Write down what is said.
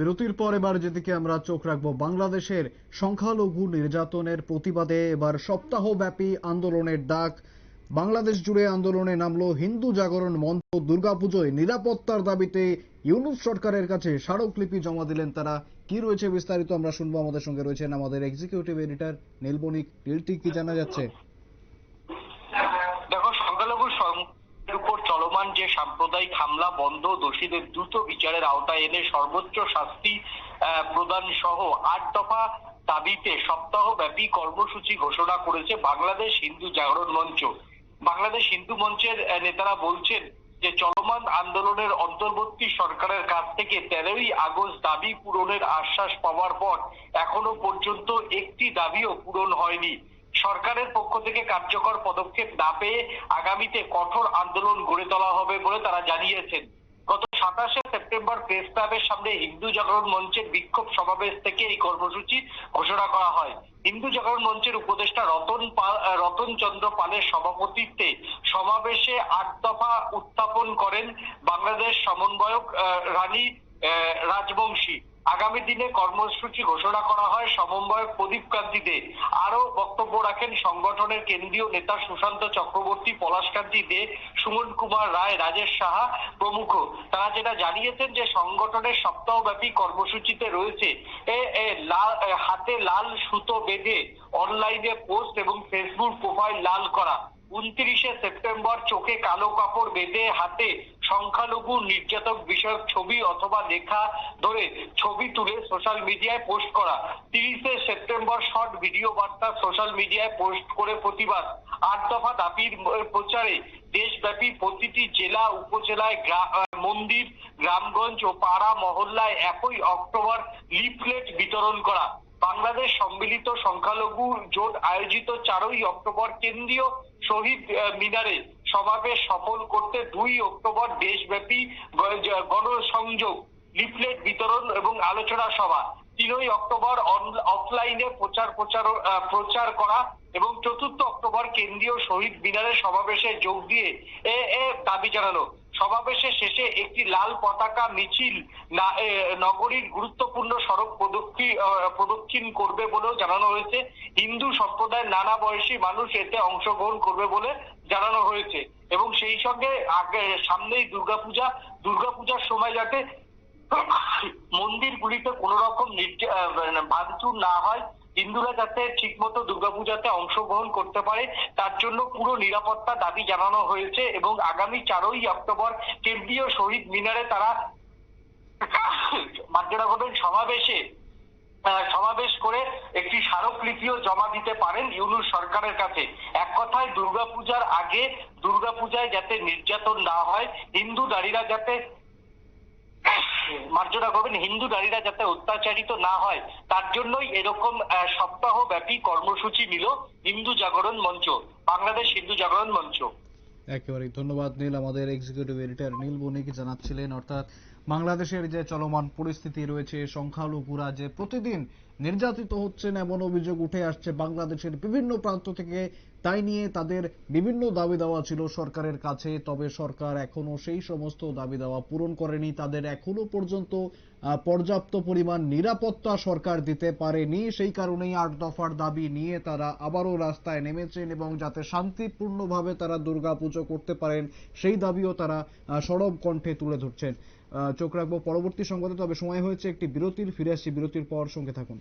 বিরতির পর এবার যেদিকে আমরা চোখ রাখব, বাংলাদেশের সংখ্যালঘু নির্যাতনের প্রতিবাদে এবার সপ্তাহব্যাপী আন্দোলনের ডাক বাংলাদেশ জুড়ে আন্দোলনে নামলো হিন্দু জাগরণ মঞ্চ, দুর্গাপুজোয় নিরাপত্তার দাবিতে ইউনুস সরকারের কাছে স্মারকলিপি জমা দিলেন তারা। কি রয়েছে বিস্তারিত আমরা শুনব। আমাদের সঙ্গে রয়েছেন আমাদের এক্সিকিউটিভ এডিটর নীলবণিক। নীলটি, কি জানা যাচ্ছে? উপর যে সাম্প্রদায়িক হামলা বন্ধ, দোষীদের দ্রুত বিচারের আওতায় এনে সর্বোচ্চ শাস্তি প্রদান সহ আট দফা দাবিতে সপ্তাহব্যাপী কর্মসূচি ঘোষণা করেছে বাংলাদেশ হিন্দু জাগরণ মঞ্চ। বাংলাদেশ হিন্দু মঞ্চের নেতারা বলছেন যে চলমান আন্দোলনের অন্তর্বর্তী সরকারের কাছ থেকে তেরোই আগস্ট দাবি পূরণের আশ্বাস পাওয়ার পর এখনও পর্যন্ত একটি দাবিও পূরণ হয়নি। সরকারের পক্ষ থেকে কার্যকর পদক্ষেপ না পেয়ে আগামীতে কঠোর আন্দোলন গড়ে তোলা হবে বলে তারা জানিয়েছেন। গত সাতাশে সেপ্টেম্বর প্রেস ক্লাবের সামনে হিন্দু জাগরণ মঞ্চের বিক্ষোভ সমাবেশ থেকে এই কর্মসূচি ঘোষণা করা হয়। হিন্দু জাগরণ মঞ্চের উপদেষ্টা রতন রতন চন্দ্র পালের সভাপতিত্বে সমাবেশে আট দফা উত্থাপন করেন বাংলাদেশ সমন্বয়ক রানী রাজবংশী। আগামী দিনে কর্মসূচি ঘোষণা করা হয়। সমন্বয়ক প্রদীপ কান্তি দে আরও বক্তব্য রাখেন সংগঠনের কেন্দ্রীয় নেতা সুশান্ত চক্রবর্তী পলাশকান্তি দে, সুমন কুমার রায়, রাজেশ সাহা প্রমুখ। তারা যেটা জানিয়েছেন যে সংগঠনের সপ্তাহব্যাপী কর্মসূচিতে রয়েছে হাতে লাল সুতো বেঁধে অনলাইনে পোস্ট এবং ফেসবুক প্রোফাইল লাল করা। উনত্রিশে সেপ্টেম্বর চোখে কালো কাপড় বেঁধে হাতে সংখ্যালঘু নির্যাতক বিষয়ক ছবি অথবা লেখা ধরে ছবি তুলে সোশ্যাল মিডিয়ায় পোস্ট করা। তিরিশে সেপ্টেম্বর শর্ট ভিডিও বার্তা সোশ্যাল মিডিয়ায় পোস্ট করে প্রতিবাদ। আট দফা দাবির প্রচারে দেশব্যাপী প্রতিটি জেলা, উপজেলায় মন্দির, গ্রামগঞ্জ ও পাড়া মহল্লায় একই অক্টোবর লিফলেট বিতরণ করা। বাংলাদেশ সম্মিলিত সংখ্যালঘু জোট আয়োজিত চারই অক্টোবর কেন্দ্রীয় শহীদ মিনারে সমাবেশ সফল করতে দুই অক্টোবর দেশব্যাপী গণসংযোগ, লিফলেট বিতরণ এবং আলোচনা সভা। তিনই অক্টোবর অফলাইনে প্রচার প্রচার প্রচার করা এবং চতুর্থ অক্টোবর কেন্দ্রীয় শহীদ মিনারে সমাবেশে যোগ দিয়ে এ দাবি জানানো। সমাবেশের শেষে একটি লাল পতাকা মিছিল নগরীর গুরুত্বপূর্ণ সড়ক প্রদক্ষিণ করবে বলেও জানানো হয়েছে। হিন্দু সম্প্রদায়ের নানা বয়সী মানুষ এতে অংশগ্রহণ করবে বলে জানানো হয়েছে। এবং সেই সঙ্গে আগে, সামনেই দুর্গাপূজা, দুর্গাপূজার সময় যাতে মন্দিরগুলিতে কোনো রকম মানে ভাঙচুর না হয় হিন্দুরা যাতে ঠিকমতো দুর্গাপূজাতে অংশগ্রহণ করতে পারে, তার জন্য পুরো নিরাপত্তা দাবি জানানো হয়েছে এবং আগামী চারই অক্টোবর কেন্দ্রীয় শহীদ মিনারে তারা মার্জনা সমাবেশে সমাবেশ করে একটি স্মারকলিপিও জমা দিতে পারেন ইউনুস সরকারের কাছে। এক কথায়, দুর্গাপূজার আগে দুর্গাপূজায় যাতে নির্যাতন না হয়, হিন্দু নারীরা যাতে মার্জনা করবেন। হিন্দু নারীরা যাতে অত্যাচারিত না হয়, তার জন্যই এরকম সপ্তাহ ব্যাপী কর্মসূচি নিল হিন্দু জাগরণ মঞ্চ, বাংলাদেশ হিন্দু জাগরণ মঞ্চ। একেবারে ধন্যবাদ নীল, আমাদের এক্সিকিউটিভ এডিটর নীল বণিক জানাচ্ছিলেন, অর্থাৎ বাংলাদেশের যে চলমান পরিস্থিতি রয়েছে, সংখ্যালঘুরা যে প্রতিদিন নির্যাতিত হচ্ছেন এমন অভিযোগ উঠে আসছে বাংলাদেশের বিভিন্ন প্রান্ত থেকে। তাই নিয়ে তাদের বিভিন্ন দাবি দেওয়া ছিল সরকারের কাছে, তবে সরকার এখনও সেই সমস্ত দাবি দেওয়া পূরণ করেনি। তাদের এখনও পর্যন্ত পর্যাপ্ত পরিমাণ নিরাপত্তা সরকার দিতে পারেনি। সেই কারণেই আট দফার দাবি নিয়ে তারা আবারও রাস্তায় নেমেছেন এবং যাতে শান্তিপূর্ণভাবে তারা দুর্গাপুজো করতে পারেন, সেই দাবিও তারা সরব কণ্ঠে তুলে ধরছেন। চোখ রাখব। পরবর্তী সংবাদে, তবে সময় হয়েছে একটি বিরতির, ফিরে আসছি বিরতির পর সঙ্গে থাকুন।